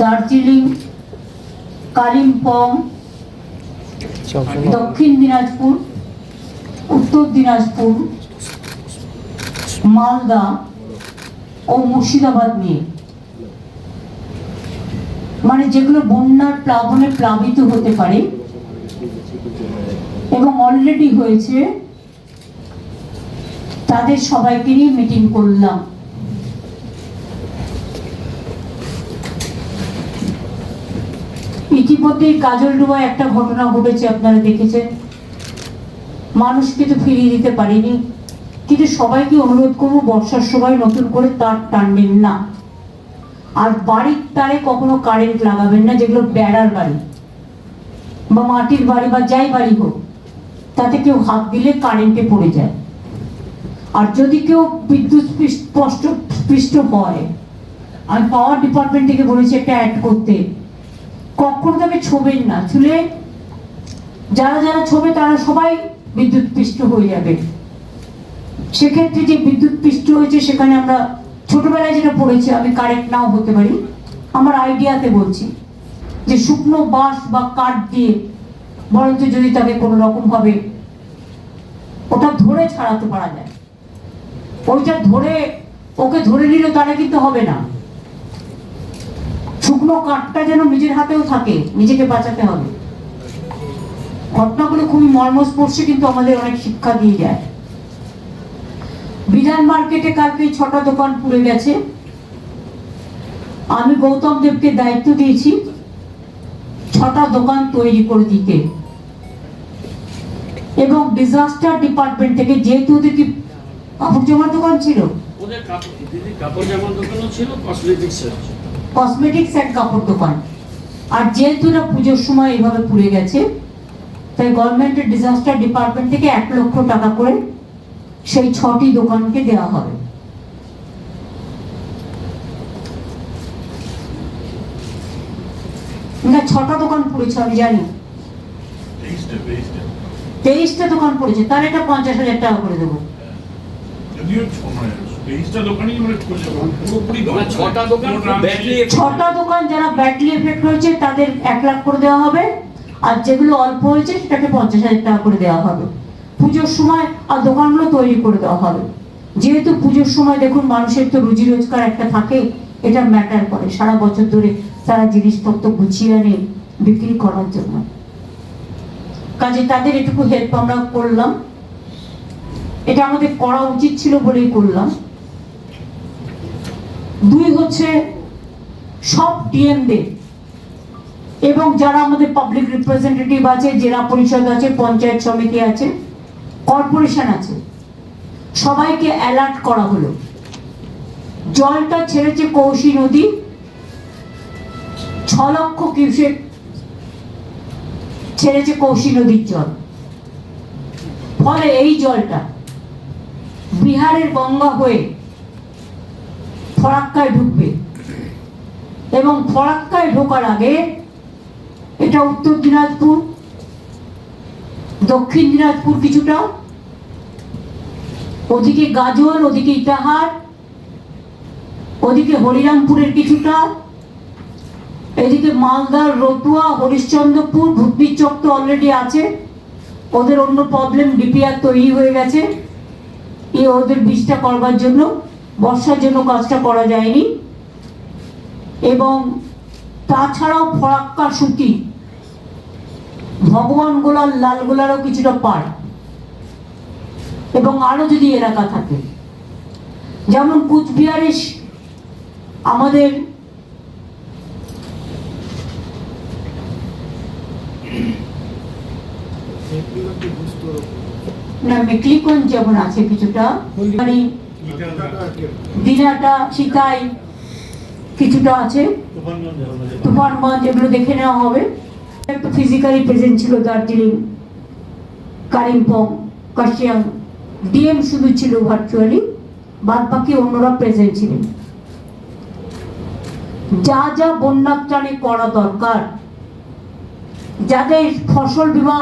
দার্জিলিং, কালিম্পং, দক্ষিণ দিনাজপুর, উত্তর দিনাজপুর, মালদা ও মুর্শিদাবাদ নিয়ে। মানে যেগুলো বন্যার প্লাবনে প্লাবিত হতে পারে এবং অলরেডি হয়েছে, তাদের সবাইকে নিয়ে মিটিং করলাম। ইতিমধ্যেই কাজলডুবায় একটা ঘটনা ঘটেছে, আপনারা দেখেছেন। মানুষকে তো ফিরিয়ে দিতে পারিনি। কিন্তু সবাইকে অনুরোধ করব, বর্ষার সময় নতুন করে তার টানবেন না। আর বাড়ির তারে কখনো কারেন্ট লাগাবেন না, যেগুলো বেড়ার বাড়ি। বা মাটির বাড়ি বা যাই বাড়ি হোক, তাতে কেউ হাত দিলে কারেন্টে পড়ে যায়। আর যদি কেউ বিদ্যুৎ স্পষ্ট, স্পৃষ্ট হয়, আমি পাওয়ার ডিপার্টমেন্ট থেকে বলেছি একটা অ্যাড করতে। কখনো তাকে ছোবেন না। ছুলে যারা যারা ছোবে তারা সবাই বিদ্যুৎ পৃষ্ঠ হয়ে যাবে। সেক্ষেত্রে যে বিদ্যুৎ পৃষ্ঠ হয়েছে সেখানে আমরা ছোটবেলায় যেটা পড়েছি, আমি কারেক্ট নাও হতে পারি। আমার আইডিয়াতে বলছি যে শুকনো বাঁশ বা কাঠ দিয়ে, বরঞ্চ যদি তাকে কোনো রকম ভাবে ওটা ধরে ছাড়াতে পারা যায়। ওইটা ধরে, ওকে ধরে নিলে তারা কিন্তু হবে না। শুকনো কাঠটা যেন নিজের হাতেও থাকে, নিজেকে বাঁচাতে হবে। ঘটনাগুলো খুবই মর্মস্পর্শী, কিন্তু আমাদের অনেক শিক্ষা দিয়ে যায়। বিধান মার্কেটে কালকে ছটা দোকান পুড়ে গেছে। আমি গৌতম দেবকে দায়িত্ব দিয়েছি ছটা দোকান তৈরি করে দিতে। এবং ডিজাস্টার ডিপার্টমেন্ট থেকে যেহেতু ওদের কি কাপড় জামার দোকান ছিল কাপড় জামার দোকানও ছিল কসমেটিক্সের কসমেটিক্স এক কাপড় দোকান। আর যেহেতু না পুজোর সময় এইভাবে পুড়ে গেছে। তাই গভর্নমেন্টের ডিজাস্টার ডিপার্টমেন্ট থেকে এক লক্ষ টাকা করে সেই ছটি দোকানকে দেওয়া হবে। না ছটা দোকান পড়েছে আমি জানি। তেইশটা দোকান পড়েছে তার এটা পঞ্চাশ হাজার টাকা করে দেবো। মানে ছটা দোকান যারা ব্যাটারি এফেক্ট হয়েছে তাদের এক লাখ করে দেওয়া হবে। আর যেগুলো অল্প হয়েছে সেটাকে পঞ্চাশ হাজার টাকা করে দেওয়া হবে। পুজোর সময় আর দোকানগুলো তৈরি করে দেওয়া হবে। যেহেতু পুজোর সময় দেখুন মানুষের তো রুজি রোজগার একটা থাকে এটা ম্যাটার করে। সারা বছর ধরে তারা জিনিসপত্র গুছিয়ে আনে বিক্রি করার জন্য। কাজে তাদের এটুকু হেল্প আমরা করলাম। এটা আমাদের করা উচিত ছিল বলেই করলাম। দুই হচ্ছে সব ডিএমদের এবং যারা আমাদের পাবলিক রিপ্রেজেন্টেটিভ আছে, জেলা পরিষদ আছে, পঞ্চায়েত সমিতি আছে কর্পোরেশন আছে, সবাইকে অ্যালার্ট করা হলো। জলটা ছেড়েছে কৌশী নদী, ছ লক্ষ কিউসেক ছেড়েছে কৌশী নদীর জল। ফলে এই জলটা বিহারের গঙ্গা হয়ে ফরাক্কায় ঢুকবে। এবং ফরাক্কায় ঢোকার আগে এটা উত্তর দিনাজপুর, দক্ষিণ দিনাজপুর কিছুটা, ওদিকে গাজল, ওদিকে ইটাহার, ওদিকে হরিরামপুরের কিছুটা, এদিকে মালদার রতুয়া, হরিশ্চন্দ্রপুর, ভূতনির চক তো অলরেডি আছে, ওদের অন্য প্রবলেম ডিপিআর তৈরি হয়ে গেছে এ ওদের বীজটা করবার জন্য। বর্ষার জন্য কাজটা করা যায়নি। এবং তাছাড়াও ফরাক্কা সুতি। ভগবান গোলার লাল গোলারও কিছুটা পার এবং আরও যদি এলাকা থাকে। যেমন কুচবিহারে আমাদের না মেকলিগঞ্জ যেমন আছে কিছুটা। মানে দিনাটা সিতাই কিছুটা আছে। তুফানগঞ্জ এগুলো দেখে নেওয়া হবে। ফিজিক্যালি প্রেজেন্ট ছিল দার্জিলিং, কালিম্পং, কাশিয়াং। ডিএম শুধু ছিল ভার্চুয়ালি বাদ বাকি অন্যরা প্রেজেন্ট ছিলেন যা যা বন্যাত্রাণে করা দরকার। যাদের ফসল বীমা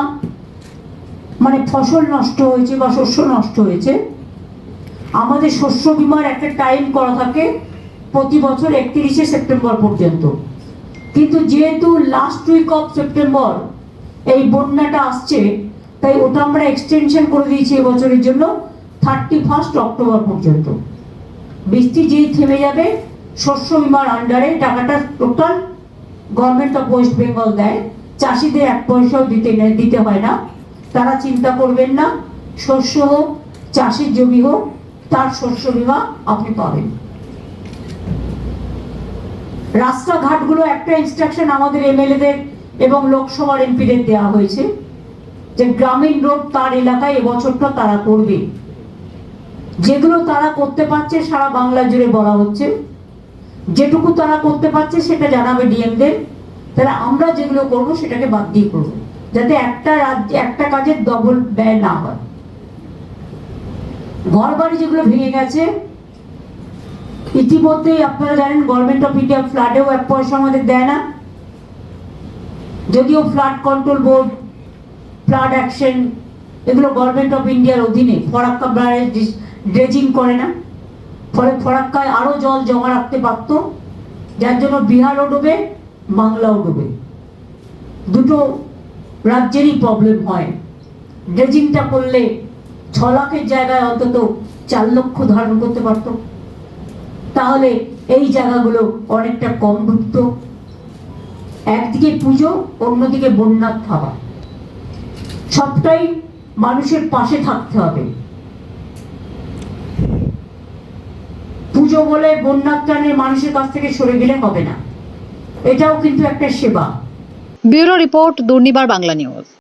মানে ফসল নষ্ট হয়েছে বা শস্য নষ্ট হয়েছে আমাদের শস্য বীমার একটা টাইম করা থাকে প্রতি বছর একত্রিশে সেপ্টেম্বর পর্যন্ত। কিন্তু যেহেতু লাস্ট উইক অফ সেপ্টেম্বর এই বন্যাটা আসছে, তাই ওটা আমরা এক্সটেনশন করে দিয়েছি এবছরের জন্য থার্টি ফার্স্ট অক্টোবর পর্যন্ত। বৃষ্টি যেই থেমে যাবে, শস্য বিমার আন্ডারে টাকাটা total government of West Bengal দেয়। চাষিদের এক পয়সাও দিতে দিতে হয় না। তারা চিন্তা করবেন না, শস্য হোক, চাষের জমি হোক তার শস্য বিমা আপনি পাবেন। রাস্তাঘাটগুলো একটা ইনস্ট্রাকশন আমাদের এমএলএদের এবং লোকসভার এমপিদের দেওয়া হয়েছে যে গ্রামীণ রোড তার এলাকায় এবছরটা তারা করবে। যেগুলো তারা করতে পারছে সারা বাংলা জুড়ে বলা হচ্ছে। যেটুকু তারা করতে পারছে সেটা জানাবে ডিএমদের। তাহলে আমরা যেগুলো করব সেটাকে বাদ দিয়ে করব। যাতে একটা রাজ্যে, একটা কাজের ডবল ব্যয় না হয়। ঘর বাড়ি যেগুলো ভেঙে গেছে, ইতিমধ্যেই আপনারা জানেন গভর্নমেন্ট অফ ইন্ডিয়া ফ্লাডেও এক পয়সা আমাদের দেয় না। যদিও flood control board flood action এগুলো গভর্নমেন্ট অফ ইন্ডিয়ার অধীনে ফরাক্কা ব্রাঞ্চ ড্রেজিং করে না। ফলে ফরাক্কায় আরও জল জমা রাখতে পারতো, যার জন্য বিহারও ডুবে, বাংলাও ডুবে। দুটো রাজ্যেরই প্রবলেম হয়। ড্রেজিংটা করলে ছ লাখের জায়গায় অন্তত চার লক্ষ ধারণ করতে পারতো। তাহলে এই জায়গাগুলো অনেকটা কম ডুবত একদিকে পুজো, অন্যদিকে বন্যার থাবা। সবটাই মানুষের পাশে থাকতে হবে। পুজো বলে বন্যার ত্রাণের মানুষের কাছ থেকে সরে গেলে হবে না। এটাও কিন্তু একটা সেবা। Bureau report, Durnibar Bangla news.